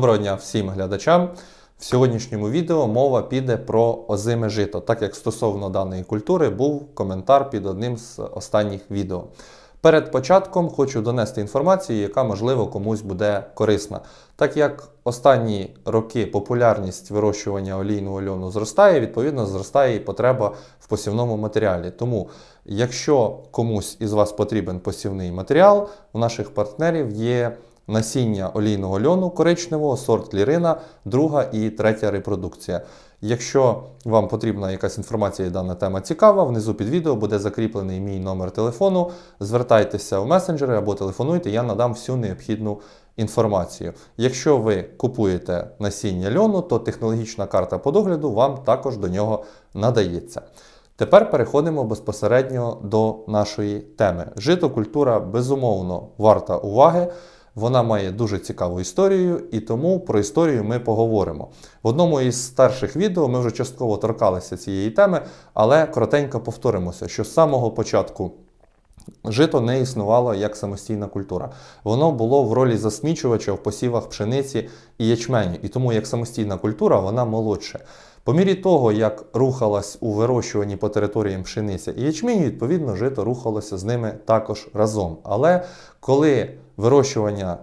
Доброго дня всім глядачам. В сьогоднішньому відео мова піде про озиме жито, так як стосовно даної культури був коментар під одним з останніх відео. Перед початком хочу донести інформацію, яка можливо комусь буде корисна. Так як останні роки популярність вирощування олійного льону зростає, відповідно зростає і потреба в посівному матеріалі. Тому, якщо комусь із вас потрібен посівний матеріал, у наших партнерів є насіння олійного льону коричневого, сорт лірина, друга і третя репродукція. Якщо вам потрібна якась інформація і дана тема цікава, внизу під відео буде закріплений мій номер телефону. Звертайтеся в месенджери або телефонуйте, я надам всю необхідну інформацію. Якщо ви купуєте насіння льону, то технологічна карта по догляду вам також до нього надається. Тепер переходимо безпосередньо до нашої теми. Житокультура безумовно варта уваги. Вона має дуже цікаву історію, і тому про історію ми поговоримо. В одному із старших відео ми вже частково торкалися цієї теми, але коротенько повторимося, що з самого початку. Жито не існувало як самостійна культура. Воно було в ролі засмічувача в посівах пшениці і ячменю, і тому як самостійна культура вона молодша. По мірі того, як рухалась у вирощуванні по територіям пшениця і ячменю, відповідно, жито рухалося з ними також разом. Але коли вирощування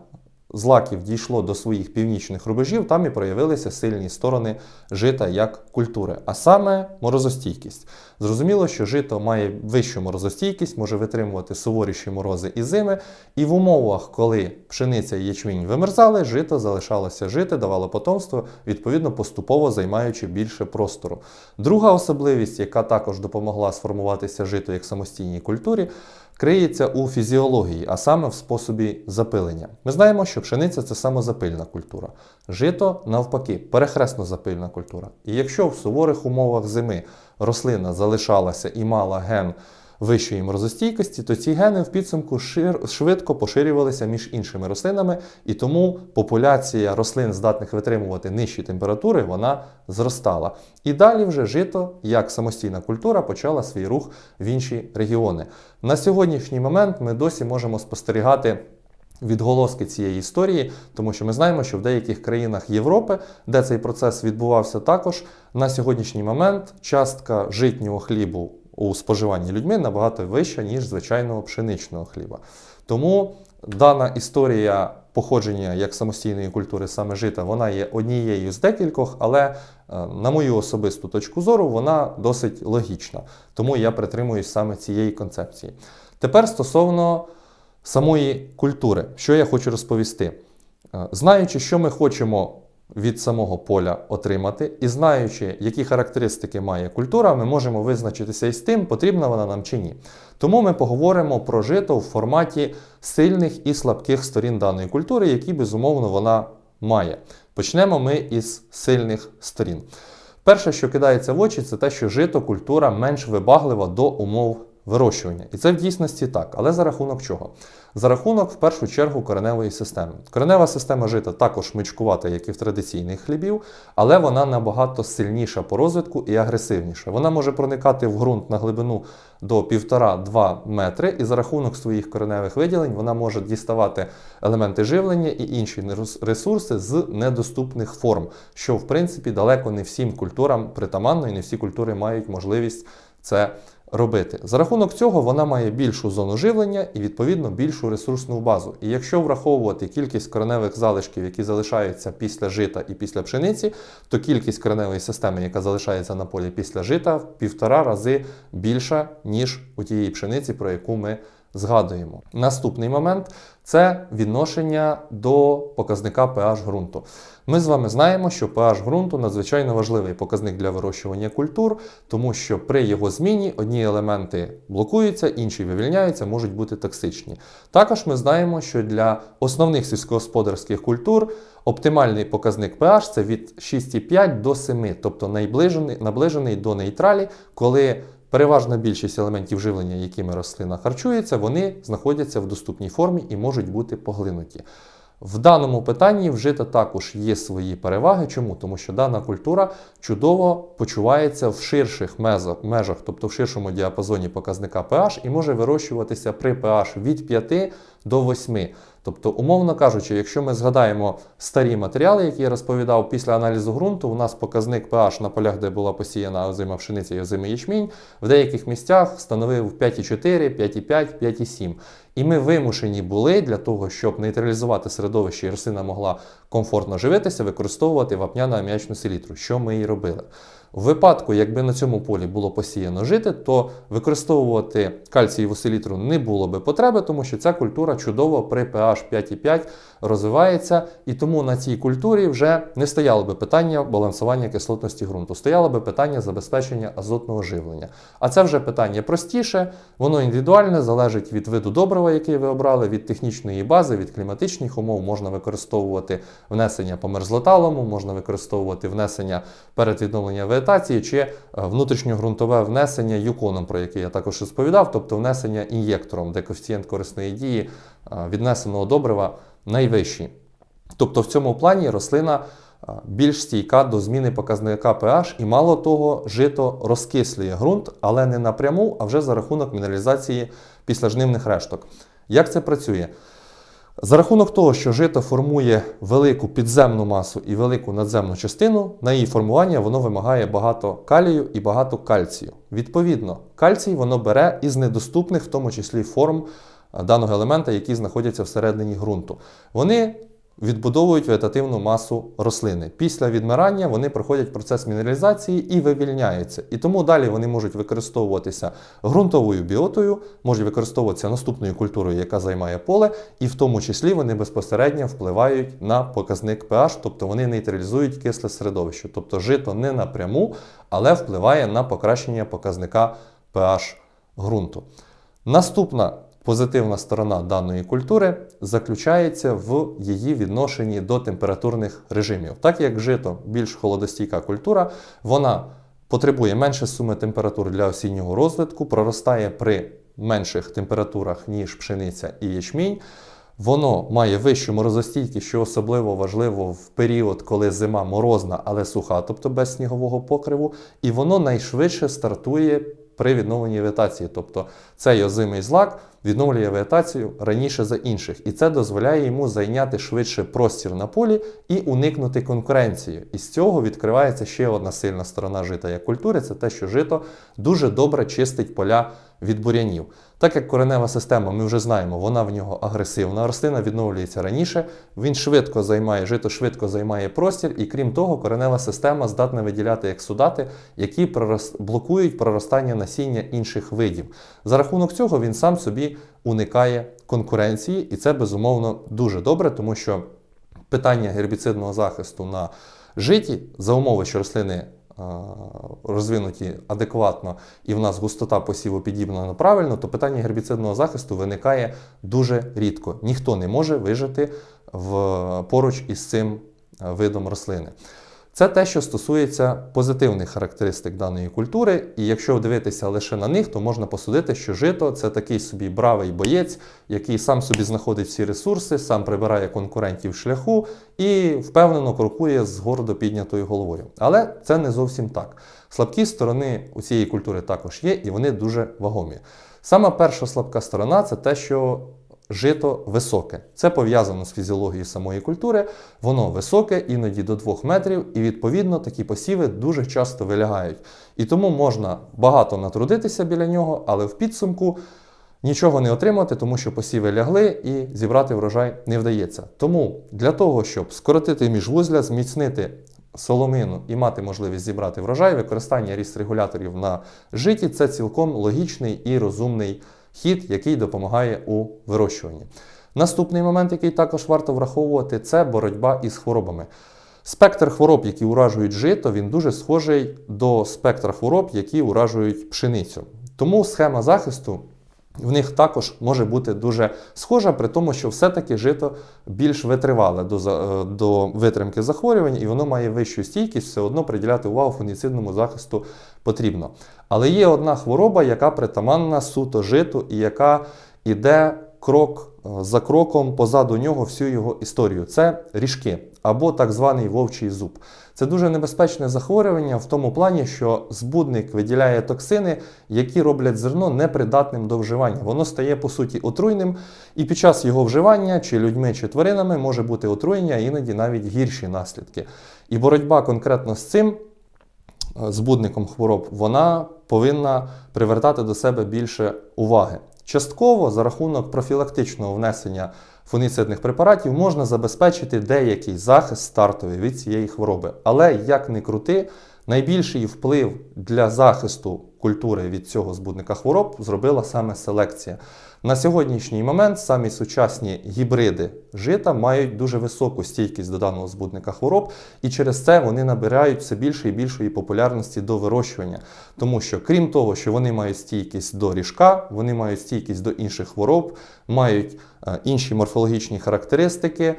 злаків дійшло до своїх північних рубежів, там і проявилися сильні сторони жита як культури, а саме морозостійкість. Зрозуміло, що жито має вищу морозостійкість, може витримувати суворіші морози і зими, і в умовах, коли пшениця і ячмінь вимерзали, жито залишалося жити, давало потомство, відповідно поступово займаючи більше простору. Друга особливість, яка також допомогла сформуватися жито як самостійній культурі, криється у фізіології, а саме в способі запилення. Ми знаємо, що пшениця це самозапильна культура. Жито, навпаки, перехресно запильна культура. І якщо в суворих умовах зими рослина залишалася і мала ген вищої морозостійкості, то ці гени в підсумку шир, швидко поширювалися між іншими рослинами, і тому популяція рослин, здатних витримувати нижчі температури, вона зростала. І далі вже жито, як самостійна культура, почала свій рух в інші регіони. На сьогоднішній момент ми досі можемо спостерігати. Відголоски цієї історії, тому що ми знаємо, що в деяких країнах Європи, де цей процес відбувався, також на сьогоднішній момент частка житнього хлібу у споживанні людьми набагато вища, ніж звичайного пшеничного хліба. Тому дана історія походження як самостійної культури саме жита, вона є однією з декількох, але, е, на мою особисту точку зору, вона досить логічна. Тому я притримуюсь саме цієї концепції. Тепер стосовно самої культури, що я хочу розповісти. Е, знаючи, що ми хочемо від самого поля отримати, і знаючи, які характеристики має культура, ми можемо визначитися із тим, потрібна вона нам чи ні. Тому ми поговоримо про жито в форматі сильних і слабких сторін даної культури, які, безумовно, вона має. Почнемо ми із сильних сторін. Перше, що кидається в очі, це те, що жито культура менш вибаглива до умов вирощування. І це в дійсності так. Але за рахунок чого? За рахунок, в першу чергу, кореневої системи. Коренева система жита також мичкувата, як і в традиційних хлібів, але вона набагато сильніша по розвитку і агресивніша. Вона може проникати в ґрунт на глибину до 1,5-2 метри, і за рахунок своїх кореневих виділень вона може діставати елементи живлення і інші ресурси з недоступних форм, що в принципі далеко не всім культурам притаманно, і не всі культури мають можливість це робити. За рахунок цього вона має більшу зону живлення і, відповідно, більшу ресурсну базу. І якщо враховувати кількість кореневих залишків, які залишаються після жита і після пшениці, то кількість кореневої системи, яка залишається на полі після жита, в півтора рази більша, ніж у тієї пшениці, про яку ми згадуємо. Наступний момент це відношення до показника pH ґрунту. Ми з вами знаємо, що pH ґрунту надзвичайно важливий показник для вирощування культур, тому що при його зміні одні елементи блокуються, інші вивільняються, можуть бути токсичні. Також ми знаємо, що для основних сільськогосподарських культур оптимальний показник pH це від 6,5 до 7, тобто наближений, до нейтралі, коли Переважна більшість елементів живлення, якими рослина харчується, вони знаходяться в доступній формі і можуть бути поглинуті. В даному питанні вжито також є свої переваги. Чому? Тому що дана культура чудово почувається в ширших межах, тобто в ширшому діапазоні показника pH, і може вирощуватися при pH від 5 до 8. Тобто, умовно кажучи, якщо ми згадаємо старі матеріали, які я розповідав після аналізу ґрунту, у нас показник pH на полях, де була посіяна озима пшениця і озимий ячмінь, в деяких місцях становив 5,4, 5,5, 5,7. І ми вимушені були для того, щоб нейтралізувати середовище і рослина могла комфортно живитися, використовувати вапняно-аміачну селітру, що ми і робили. У випадку, якби на цьому полі було посіяно жити, то використовувати кальцієву селітру не було би потреби, тому що ця культура чудово при pH 5,5 розвивається, і тому на цій культурі вже не стояло би питання балансування кислотності ґрунту, стояло би питання забезпечення азотного живлення. А це вже питання простіше, воно індивідуальне, залежить від виду добрива, який ви обрали, від технічної бази, від кліматичних умов. Можна використовувати внесення по мерзлоталому, можна використовувати внесення перед відновленням вегетації чи е, внутрішньоґрунтове внесення юконом, про яке я також розповідав, тобто внесення ін'єктором, де коефіцієнт корисної дії е, віднесеного добрива найвищий. Тобто в цьому плані рослина е, більш стійка до зміни показника pH, і мало того, жито розкислює ґрунт, але не напряму, а вже за рахунок мінералізації післяжнивних решток. Як це працює? За рахунок того, що жито формує велику підземну масу і велику надземну частину, на її формування воно вимагає багато калію і багато кальцію. Відповідно, кальцій воно бере із недоступних, в тому числі форм даного елемента, які знаходяться всередині ґрунту. Вони відбудовують вегетативну масу рослини. Після відмирання вони проходять процес мінералізації і вивільняються. І тому далі вони можуть використовуватися ґрунтовою біотою, можуть використовуватися наступною культурою, яка займає поле, і в тому числі вони безпосередньо впливають на показник pH, тобто вони нейтралізують кисле середовище. Тобто жито не напряму, але впливає на покращення показника pH ґрунту. Наступна позитивна сторона даної культури заключається в її відношенні до температурних режимів. Так як жито більш холодостійка культура, вона потребує менше суми температур для осіннього розвитку, проростає при менших температурах, ніж пшениця і ячмінь. Воно має вищу морозостійкість, що особливо важливо в період, коли зима морозна, але суха, тобто без снігового покриву, і воно найшвидше стартує при відновленні вегетації. Тобто цей озимий злак відновлює вегетацію раніше за інших, і це дозволяє йому зайняти швидше простір на полі і уникнути конкуренції. І з цього відкривається ще одна сильна сторона жита як культури це те, що жито дуже добре чистить поля від бур'янів. Так як коренева система, ми вже знаємо, вона в нього агресивна, рослина відновлюється раніше, він швидко займає, жито швидко займає простір, і крім того, коренева система здатна виділяти ексудати, які пророс- блокують проростання насіння інших видів. За рахунок цього він сам собі уникає конкуренції, і це безумовно дуже добре, тому що питання гербіцидного захисту на житі за умови, що рослини розвинуті адекватно і в нас густота посіву підібрана правильно, то питання гербіцидного захисту виникає дуже рідко. Ніхто не може вижити в, поруч із цим е, видом рослини. Це те, що стосується позитивних характеристик даної культури, і якщо дивитися лише на них, то можна посудити, що жито це такий собі бравий боєць, який сам собі знаходить всі ресурси, сам прибирає конкурентів шляху і впевнено крокує з гордо піднятою головою. Але це не зовсім так. Слабкі сторони у цієї культури також є, і вони дуже вагомі. Сама перша слабка сторона це те, що жито високе. Це пов'язано з фізіологією самої культури. Воно високе, іноді до 2 метрів, і відповідно такі посіви дуже часто вилягають. І тому можна багато натрудитися біля нього, але в підсумку нічого не отримати, тому що посіви лягли і зібрати врожай не вдається. Тому для того, щоб скоротити міжвузля, зміцнити соломину і мати можливість зібрати врожай, використання ріст-регуляторів на житі це цілком логічний і розумний хід, який допомагає у вирощуванні. Наступний момент, який також варто враховувати, це боротьба із хворобами. Спектр хвороб, які уражують жито, він дуже схожий до спектра хвороб, які уражують пшеницю. Тому схема захисту в них також може бути дуже схожа, при тому, що все-таки жито більш витривале до, е, до витримки захворювань, і воно має вищу стійкість, все одно приділяти увагу фунгіцидному захисту потрібно. Але є одна хвороба, яка притаманна суто житу і яка іде крок за кроком позаду нього всю його історію. Це ріжки або так званий вовчий зуб. Це дуже небезпечне захворювання в тому плані, що збудник виділяє токсини, які роблять зерно непридатним до вживання. Воно стає по суті отруйним, і під час його вживання, чи людьми, чи тваринами, може бути отруєння, іноді навіть гірші наслідки. І боротьба конкретно з цим е, збудником хвороб, вона повинна привертати до себе більше уваги. Частково за рахунок профілактичного внесення фунгіцидних препаратів можна забезпечити деякий захист стартовий від цієї хвороби. Але як не крути, найбільший вплив для захисту культури від цього збудника хвороб зробила саме селекція. На сьогоднішній момент самі сучасні гібриди жита мають дуже високу стійкість до даного збудника хвороб, і через це вони набирають все більше і більшої популярності до вирощування. Тому що, крім того, що вони мають стійкість до ріжка, вони мають стійкість до інших хвороб, мають е, інші морфологічні характеристики.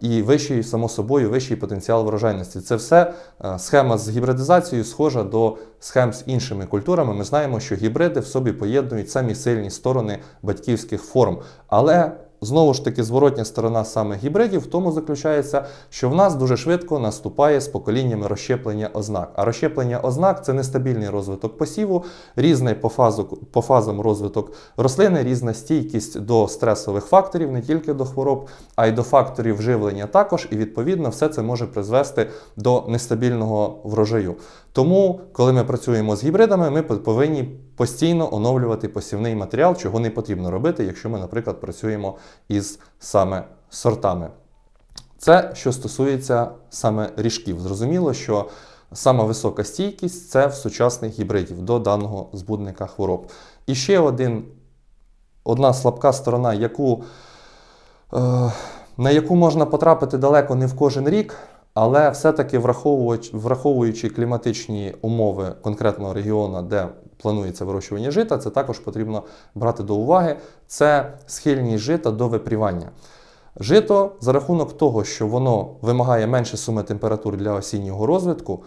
І вищий, само собою, вищий потенціал врожайності. Це все е, схема з гібридизацією схожа до схем з іншими культурами. Ми знаємо, що гібриди в собі поєднують самі сильні сторони батьківських форм. Але знову ж таки, зворотня сторона саме гібридів в тому заключається, що в нас дуже швидко наступає з поколіннями розщеплення ознак. А розщеплення ознак це нестабільний розвиток посіву, різний по, фазу, по фазам розвиток рослини, різна стійкість до стресових факторів, не тільки до хвороб, а й до факторів живлення також. І відповідно все це може призвести до нестабільного врожаю. Тому, коли ми працюємо з гібридами, ми повинні постійно оновлювати посівний матеріал, чого не потрібно робити, якщо ми, наприклад, працюємо із саме сортами. Це що стосується саме ріжків. Зрозуміло, що сама висока стійкість це в сучасних гібридів до даного збудника хвороб. І ще один, одна слабка сторона, яку, е, на яку можна потрапити далеко не в кожен рік, але все-таки враховуючи, враховуючи кліматичні умови конкретного регіону, де планується вирощування жита, це також потрібно брати до уваги. Це схильність жита до випрівання. Жито за рахунок того, що воно вимагає менше суми температур для осіннього розвитку,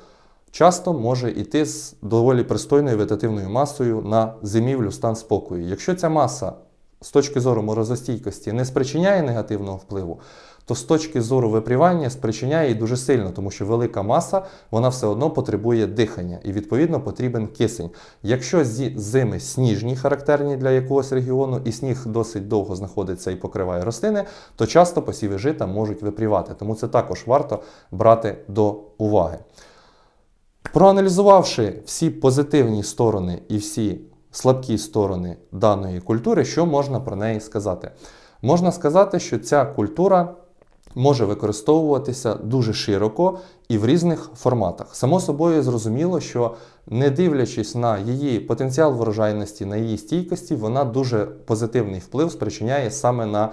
часто може йти з доволі пристойною вегетативною масою на зимівлю стан спокою. Якщо ця маса з точки зору морозостійкості не спричиняє негативного впливу, то з точки зору випрівання спричиняє і дуже сильно, тому що велика маса вона все одно потребує дихання і відповідно потрібен кисень. Якщо зі- зими сніжні, характерні для якогось регіону, і сніг досить довго знаходиться і покриває рослини, то часто посіви жита можуть випрівати. Тому це також варто брати до уваги. Проаналізувавши всі позитивні сторони і всі слабкі сторони даної культури, що можна про неї сказати? Можна сказати, що ця культура може використовуватися дуже широко і в різних форматах. Само собою зрозуміло, що не дивлячись на її потенціал врожайності, на її стійкості, вона дуже позитивний вплив спричиняє саме на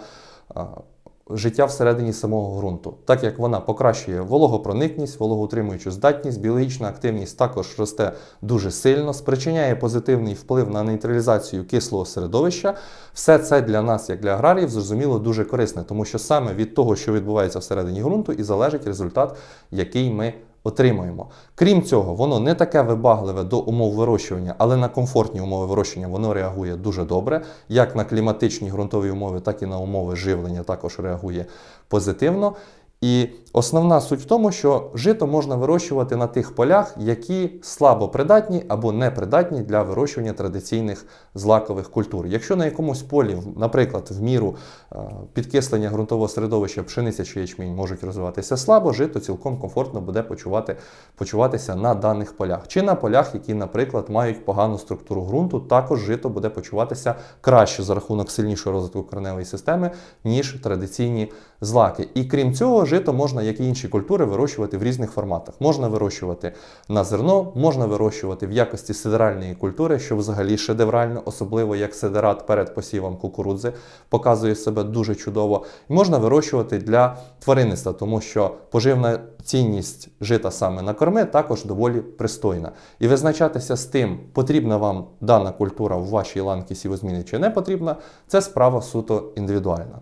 життя всередині самого ґрунту, так як вона покращує вологопроникність, вологоутримуючу здатність, біологічна активність також росте дуже сильно, спричиняє позитивний вплив на нейтралізацію кислого середовища. Все це для нас, як для аграріїв, зрозуміло дуже корисне, тому що саме від того, що відбувається всередині ґрунту, і залежить результат, який ми отримуємо. Крім цього, воно не таке вибагливе до умов вирощування, але на комфортні умови вирощування воно реагує дуже добре. Як на кліматичні ґрунтові умови, так і на умови живлення також реагує позитивно. І основна суть в тому, що жито можна вирощувати на тих полях, які слабо придатні або непридатні для вирощування традиційних злакових культур. Якщо на якомусь полі, наприклад, в міру е, підкислення ґрунтового середовища пшениця чи ячмінь можуть розвиватися слабо, жито цілком комфортно буде почувати, почуватися на даних полях. Чи на полях, які, наприклад, мають погану структуру ґрунту, також жито буде почуватися краще за рахунок сильнішого розвитку кореневої системи, ніж традиційні злаки. І крім цього, жито можна, як і інші культури, вирощувати в різних форматах. Можна вирощувати на зерно, можна вирощувати в якості сидеральної культури, що взагалі шедеврально, особливо як сидерат перед посівом кукурудзи, показує себе дуже чудово. І можна вирощувати для тваринництва, тому що поживна цінність жита саме на корми також доволі пристойна. І визначатися з тим, потрібна вам дана культура в вашій ланці сівозміни чи не потрібна, це справа суто індивідуальна.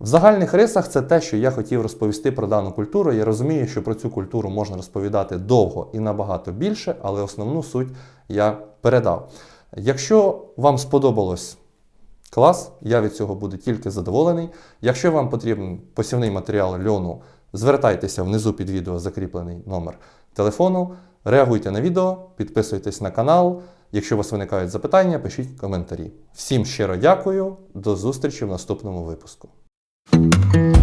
В загальних рисах це те, що я хотів розповісти про дану культуру. Я розумію, що про цю культуру можна розповідати довго і набагато більше, але основну суть я передав. Якщо вам сподобалось Клас, я від цього буду тільки задоволений. Якщо вам потрібен посівний матеріал льону, звертайтеся внизу під відео закріплений номер телефону. Реагуйте на відео, підписуйтесь на канал. Якщо у вас виникають запитання, пишіть коментарі. Всім щиро дякую, до зустрічі в наступному випуску. Thank you.